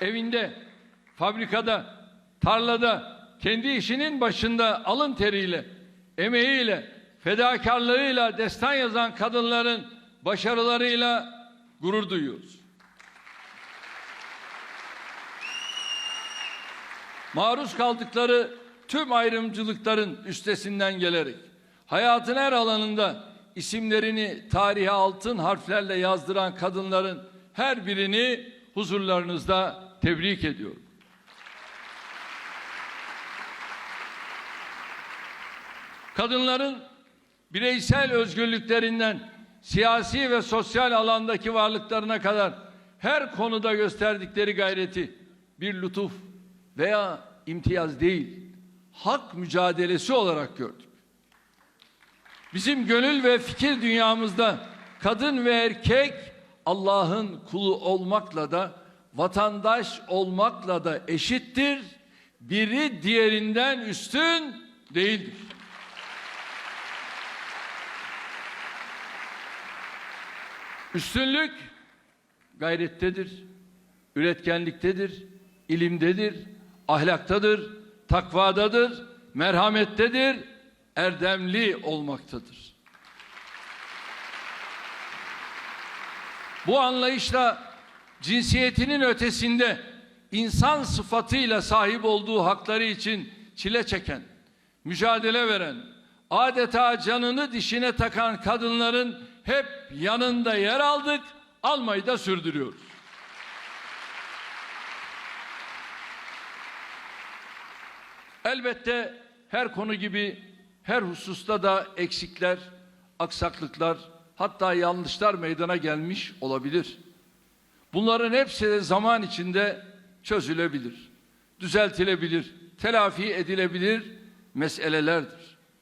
evinde, fabrikada, tarlada, kendi işinin başında alın teriyle, emeğiyle, fedakarlığıyla destan yazan kadınların başarılarıyla gurur duyuyoruz. Maruz kaldıkları tüm ayrımcılıkların üstesinden gelerek hayatın her alanında isimlerini tarihe altın harflerle yazdıran kadınların her birini huzurlarınızda tebrik ediyorum. Kadınların bireysel özgürlüklerinden siyasi ve sosyal alandaki varlıklarına kadar her konuda gösterdikleri gayreti bir lütuf veya imtiyaz değil, hak mücadelesi olarak gördük. Bizim gönül ve fikir dünyamızda kadın ve erkek Allah'ın kulu olmakla da vatandaş olmakla da eşittir. Biri diğerinden üstün değildir. Üstünlük gayrettedir, üretkenliktedir, ilimdedir, ahlaktadır, takvadadır, merhamettedir, erdemli olmaktadır. Bu anlayışla cinsiyetinin ötesinde insan sıfatıyla sahip olduğu hakları için çile çeken, mücadele veren, adeta canını dişine takan kadınların hep yanında yer aldık, almayı da sürdürüyoruz. Elbette her konu gibi her hususta da eksikler, aksaklıklar, hatta yanlışlar meydana gelmiş olabilir. Bunların hepsi de zaman içinde çözülebilir, düzeltilebilir, telafi edilebilir meselelerdir.